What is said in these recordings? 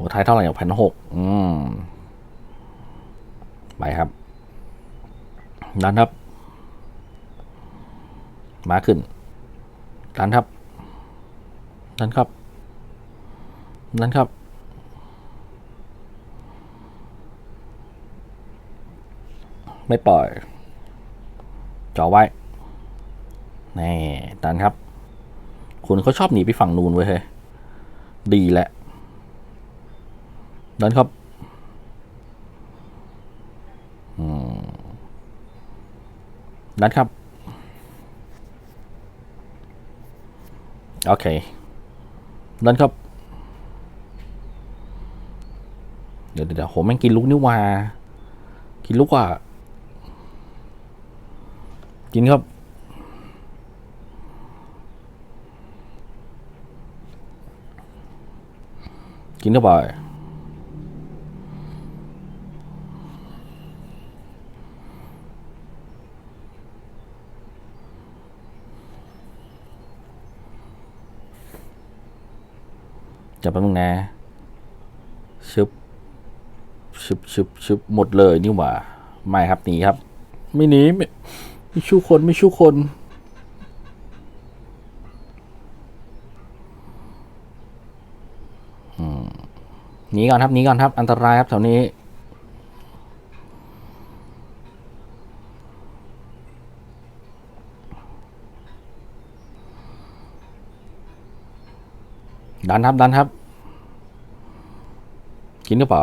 หัวท้ายเท่าไหร่พันหกอืมไปครับดันครับ มาขึ้นดันครับดันครับดันครับ ไม่ปล่อยจ่อไว้ นี่ดันครับ คุณเขาชอบหนีไปฝั่งนูนไว้ยเฮ้ยดีแหละ ดันครับดันครับ โอเค ดันครับ เดี๋ยวเดี๋ยวผมแม่งกินลูกนี่ว่า กินลูกอะกินครับกินเข้าไป จับแป๊บนึงนะชึบชึบชึบชึบหมดเลยนี่หว่า ไม่ครับหนีครับ ไม่หนีไม่ไม่ชูคนไม่ชูคนหนีก่อนครับหนีก่อนครับ อันตรายครับแถวนี้ ดันครับดันครับ กินเข้าไป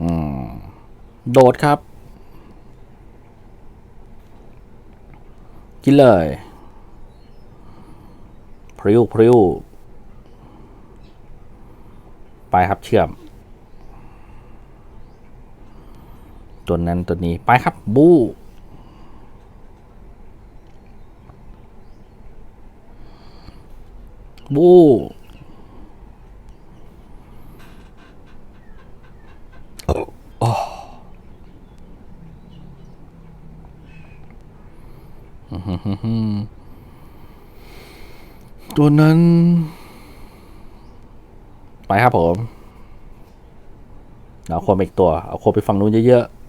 อืมโดดครับ กินเลยพริ้วพริ้วไปครับเชื่อม ตัวนั้นตัวนี้ไปครับบูบูตัวนั้น ไปครับผมเอาคนไปอีกตัว เอาคนไปฝั่งนู้นเยอะๆ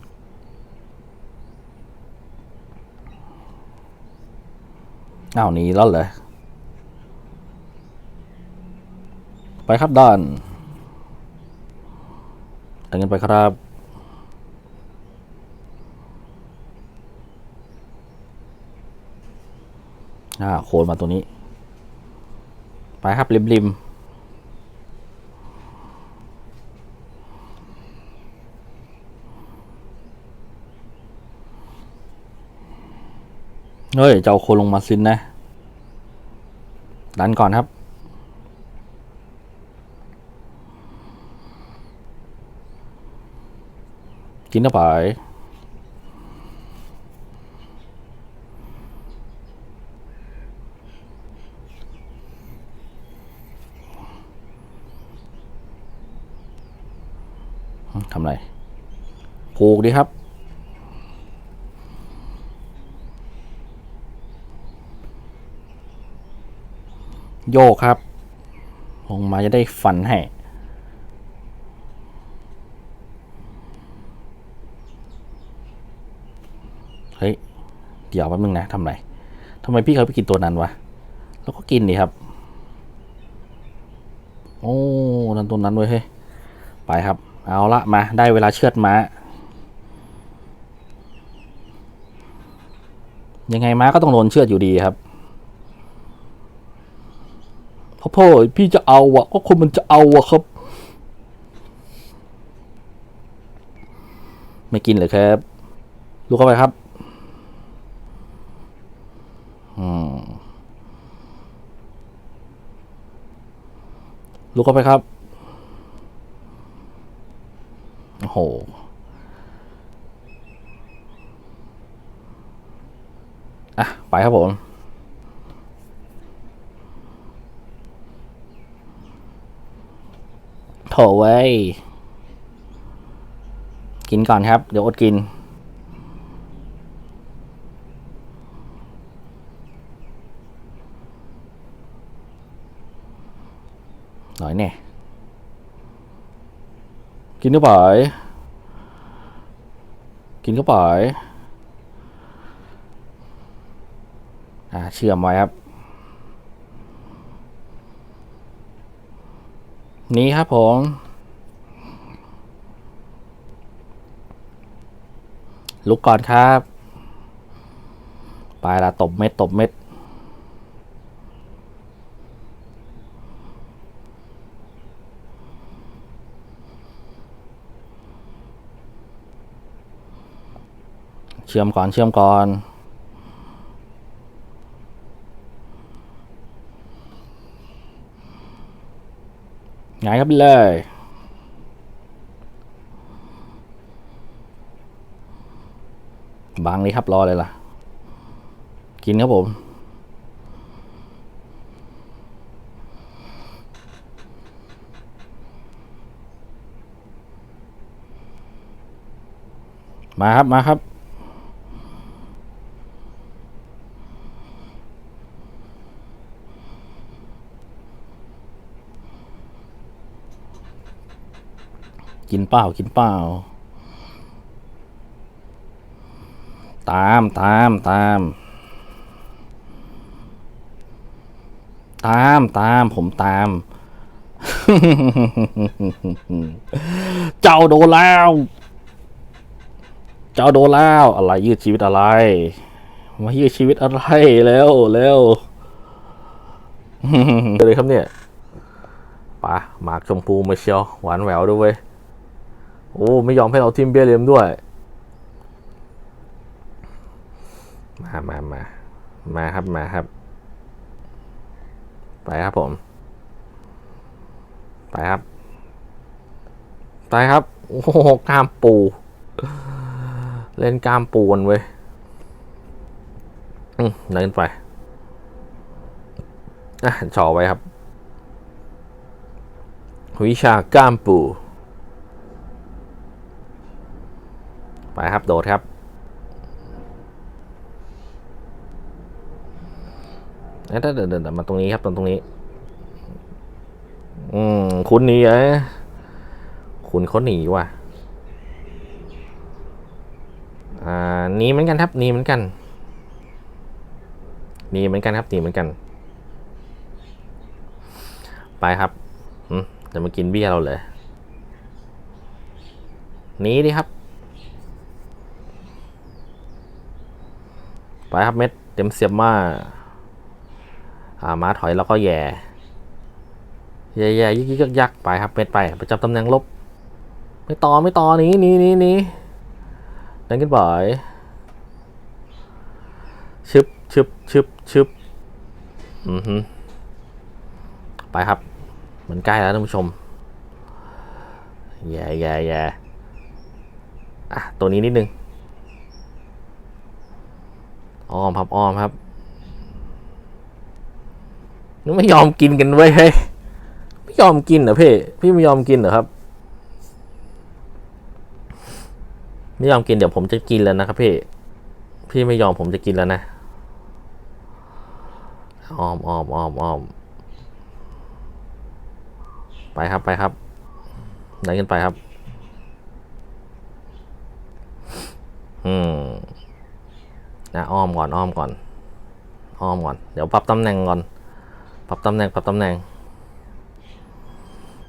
อ้าวหนีแล้วเหรอไปครับด้านเอาเงินไปครับอ่าโคนมาตัวนี้ ไปครับริมริม เฮ้ยจะเอาโคนลงมาซินนะ ดันก่อนครับ กินเข้าไปทำไร ผูกดีครับ โยกครับ ลงมาจะได้ฟันให้เฮ้ย เดี๋ยวแป๊บนึงนะทำไรทำไมพี่เขาไปกินตัวนั้นวะ แล้วก็กินดิครับ โอ้นั่นตัวนั้นเว้ยเฮ้ย ไปครับ เอาละมา ได้เวลาเชือดม้า ยังไงม้าก็ต้องโดนเชือดอยู่ดีครับ พ่อพ่อพี่จะเอาอะก็คนมันจะเอาอะครับ ไม่กินเลยครับลูกเข้าไปครับ อืมลูกเข้าไปครับ โอ้โห อะ ไปครับผม เว้ย กินก่อนครับ เดี๋ยวอดกิน หน่อยเนี่ยกินเข้าไป กินเข้าไป อ่า เชื่อมไว้ครับ นี้ครับผม ลุกก่อนครับไปละตบเม็ดตบเม็ดเชื่อมก่อนเชื่อมก่อน ไงายครับเลย บางนี้ครับรอเลยล่ะ กินครับผมมาครับ มาครับ กินเปล่ากินเปล่า ตามตามตาม ตามตามผมตาม เจ้าโดนแล้ว เจ้าโดนแล้วอะไรยืดชีวิตอะไรมายืดชีวิตอะไรแล้วแล้วเลยครับเนี่ยปะหมากชมพูมาเชียวหวานแหววด้วยเวย โอ้ไม่ยอมให้เราทิมเบี้ยเลียมด้วย มามามามาครับมาครับ ไปครับผม ไปครับ ไปครับ โอ้โหกล้ามปู เล่นกล้ามปูนเว้ยอืมเดินไปอะจ่อไว้ครับ วิชากล้ามปู ไป ครับ โดดครับเดี๋ยวเดี๋ยวเดี๋ยวมาตรงนี้ครับตรงตรงนี้ อืม คุณหนีเอ้คุณเขาหนีว่ะ อ่าหนีเหมือนกันครับหนีเหมือนกันหนีเหมือนกันครับหนีเหมือนกัน ไปครับอืมจะมากินเบี้ยเราเลยหนีดิครับ ไปครับเม็ดเต็มเสียบมาอ่าม้าถอยแล้วก็แย่แย่แย่ยิกยักยักไปครับเม็ดไปประจำตำแหน่งลบ ไม่ต่อไม่ต่อนี้นี้นี้นี้นั่นกันบ่อยชึบชึบชึบชึบอือฮึไปครับ เหมันใกล้แล้วท่านผู้ชมแย่แย่แย่อะตัวนี้นิดนึง อ้อมครับอ้อมครับนึกไม่ยอมกินกันเว้ยเฮ้ยไม่ยอมกินเหรอพี่พี่ไม่ยอมกินเหรอครับ ไม่ยอมกินเดี๋ยวผมจะกินแล้วนะครับพี่พี่ไม่ยอมผมจะกินแล้วนะอ้อมอ้อมอ้อมอ้อมไปครับไปครับไหนกันไปครับ อืม นะอ้อมก่อนอ้อมก่อนอ้อมก่อน เดี๋ยวปรับตำแหน่งก่อน ปรับตำแหน่งปรับตำแหน่ง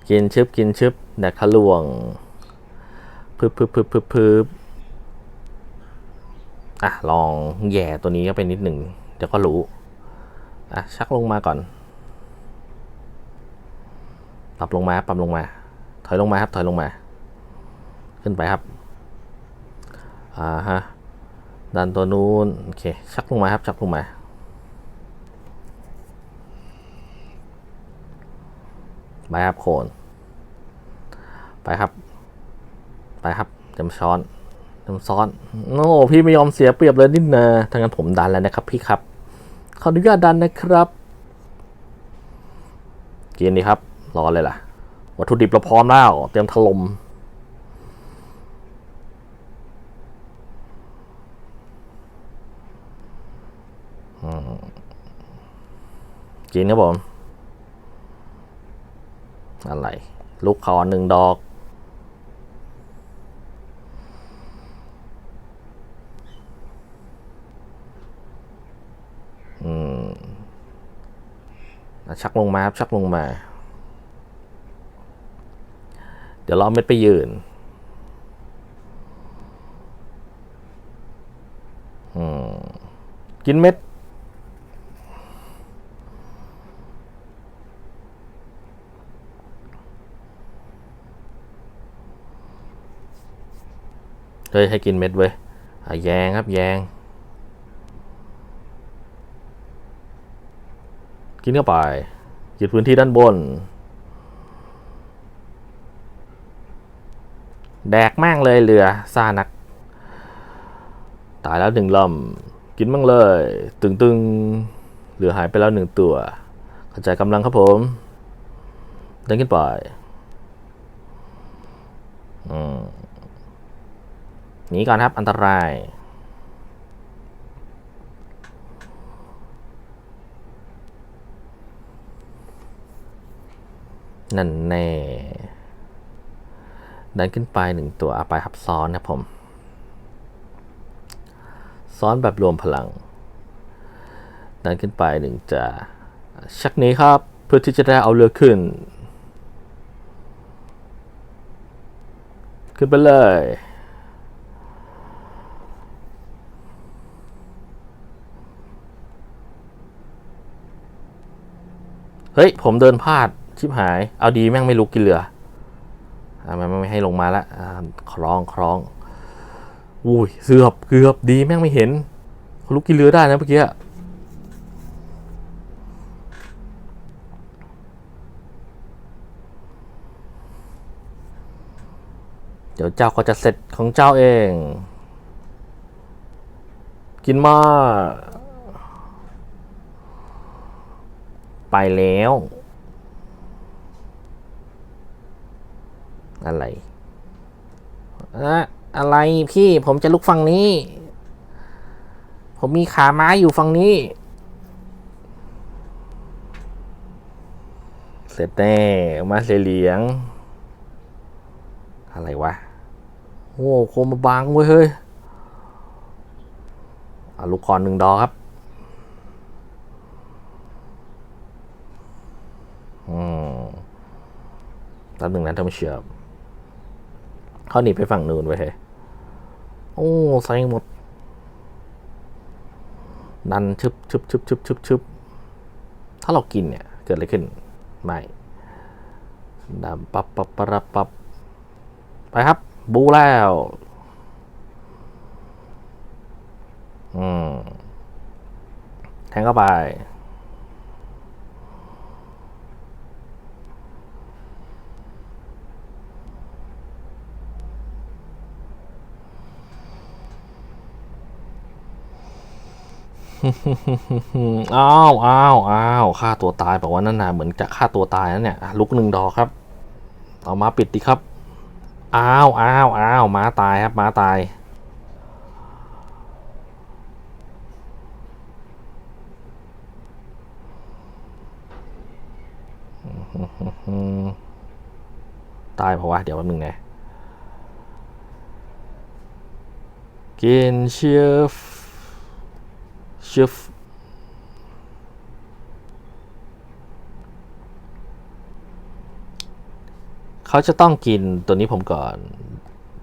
กินชึบกินชึบแดกทะลวงพึบพึบพึบพึบพึบอะลองแย่ตัวนี้ก็เป็นนิดหนึ่งเดี๋ยวก็รู้ อะชักลงมาก่อน ปรับลงมาปรับลงมา ถอยลงมาครับถอยลงมา ขึ้นไปครับ อ่าฮะ ดันตัวนู้นโอเคชักลงมาครับชักลงมาไปครับโคนไปครับ ไปครับจำช้อนจำซ้อนโอ้พี่ไม่ยอมเสียเปรียบเลยนี่นะทางนั้นผมดันแล้วนะครับพี่ครับขออนุญาตดันนะครับเกินดีครับรอเลยล่ะ วัตถุดิบเราพร้อมแล้ว เตรียมถล่ม อืมกินครับผม อะไร ลูกคอหนึ่งดอก อืมชักลงมาครับชักลงมา เดี๋ยวรอเม็ดไปยืนอืมกินเม็ด เฮ้ยให้กินเม็ดเว้ยแยงครับแยง กินเข้าไปกินพื้นที่ด้านบน แดกแม่งเลยเรือซานัก ตายแล้วหนึ่งลำกินมั่งเลย ตึงตึงๆเหลือหายไปแล้วหนึ่งตัวกระจายกำลังครับผมเดินขึ้นไปอืม หนีก่อนครับ อันตรายนั่นแน่ดันขึ้นไปหนึ่งตัวอาไปครับซ้อนนะผม ซ้อนแบบรวมพลัง ดันขึ้นไปหนึ่งจะชักนี้ครับ เพื่อที่จะได้เอาเรือขึ้น ขึ้นไปเลย เฮ้ย ผมเดินพลาดชิบหาย เอาดีแม่งไม่ลุกกินเรืออ่ามันไม่ให้ลงมาละคล้องคล้องอุ้ยเสือบเกือบดีแม่งไม่เห็นลุกกินเรือได้นะเมื่อกี้เดี๋ยวเจ้าก็จะเสร็จของเจ้าเอง กินมา ไปแล้ว อะไรอะอะไรพี่ผมจะลุกฝั่งนี้ ผมมีขาม้าอยู่ฝั่งนี้ เสร็จแน่มาเสียเหลียง อะไรวะ โอ้โคมมาบางเว้ยเฮ้ยลูกคอนหนึ่งดอกครับ อืมแป๊บหนึ่งนะท่านผู้ชมเขาหนีไปฝั่งนู้นไว้ยเฮ้โอ้ใส่หมด ดันชึบชึบชึบชึบชึบชึบถ้าเรากินเนี่ย เกิดอะไรขึ้น ไม่ดำปับปับปะรับปับไปครับ บูแล้ว อืม แทงเข้าไป อ้าวอ้าวอ้าวฆ่าตัวตายบอกว่านั่นน่ะเหมือนจะฆ่าตัวตายนั่นเนี่ยลุกหนึ่งดอกครับ เอามาปิดดีครับ อ้าวอ้าวอ้าวม้าตายครับม้าตายตายเพราะว่าเดี๋ยวแป๊บนึงนะกินเชฟ ชฟเขาจะต้องกินตัวนี้ผมก่อน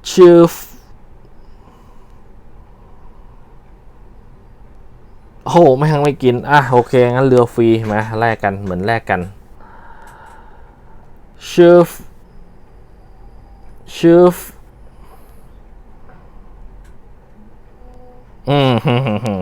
เชฟโอ้โหไม่ทังไม่กิน อะ โอเค งั้นเรือฟรีมาแลกกันเหมือนแลกกันเชฟเชฟอืม